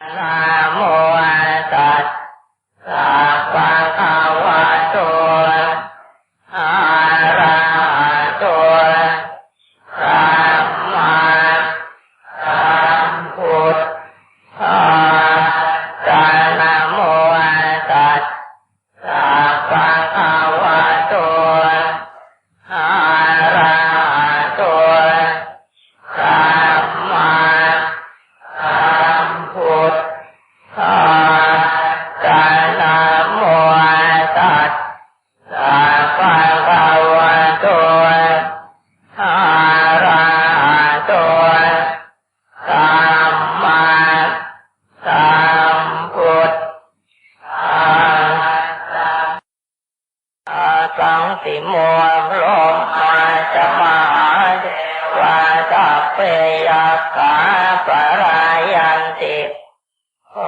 นะโมตัสสะภะคะวะโตอะระหะโตสัมมาสัมพุทธัสสะนะโมตัสสะภะคะวะโตอะ สังสิโมโลมาจะมาเทวาสัพเพยกาปรายันติโอ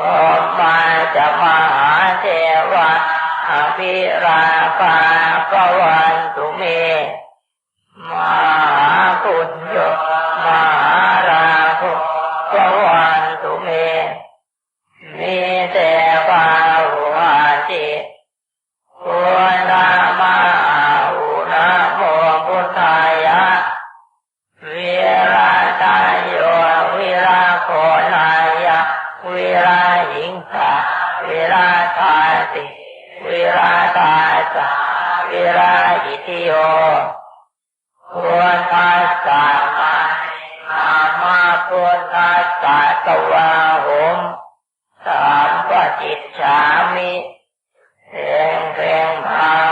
มาจะมาเทวาอภิราภาปวันตุเมมหาปุญโยมหาราภปวันตุเมมีแต่ วิราหิงสาวิราตาติวิราตาสาวิราหิติโยควรทัสสะมาอามาควรทัสสะตวาหมสามปจิตสามิเพ่งเพ่งพา